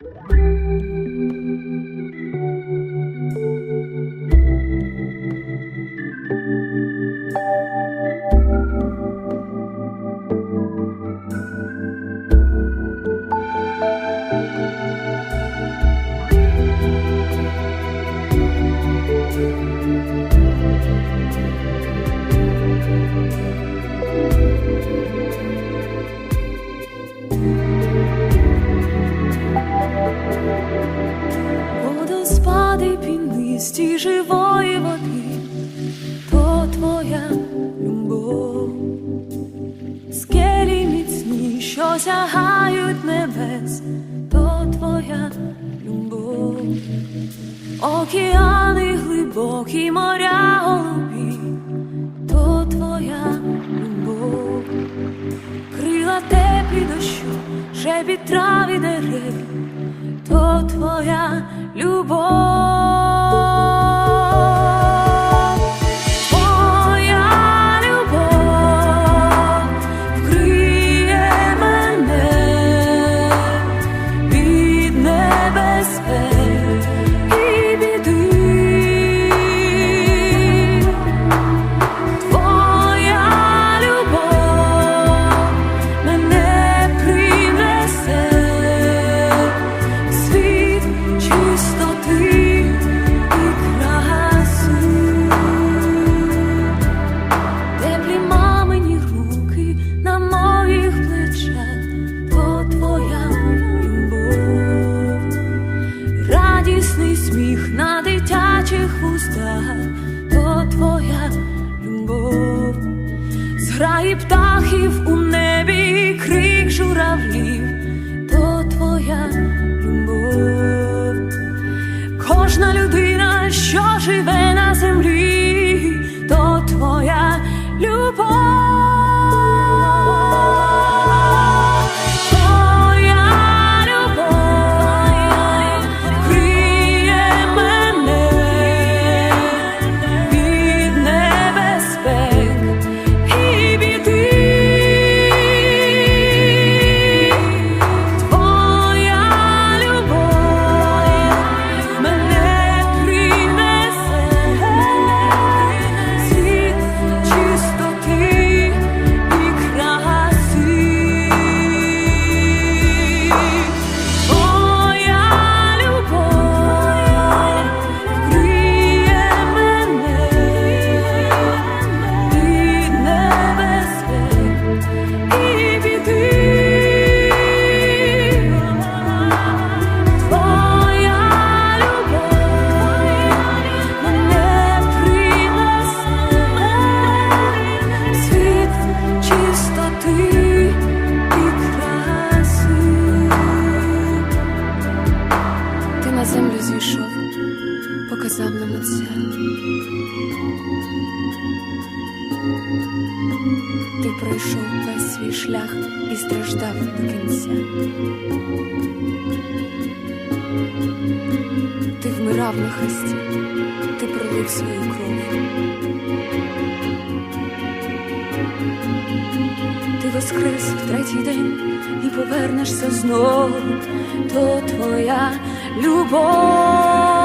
Thank пінисті живої води, то твоя любов, скелі міцні, що сягають небес, то твоя любов, океани глибокі, моря голубі, то твоя любов, крила теплі дощу, шепіт трав і дерев то твоя любов. Зграї птахів у небі, крик журавлів, то твоя любов. Кожна людина, що живе пройшов весь свій шлях і страждав до кінця. Ти вмирав на хресті, ти пролив свою кров. Ти воскрес в третій день і повернешся знову, то твоя любов.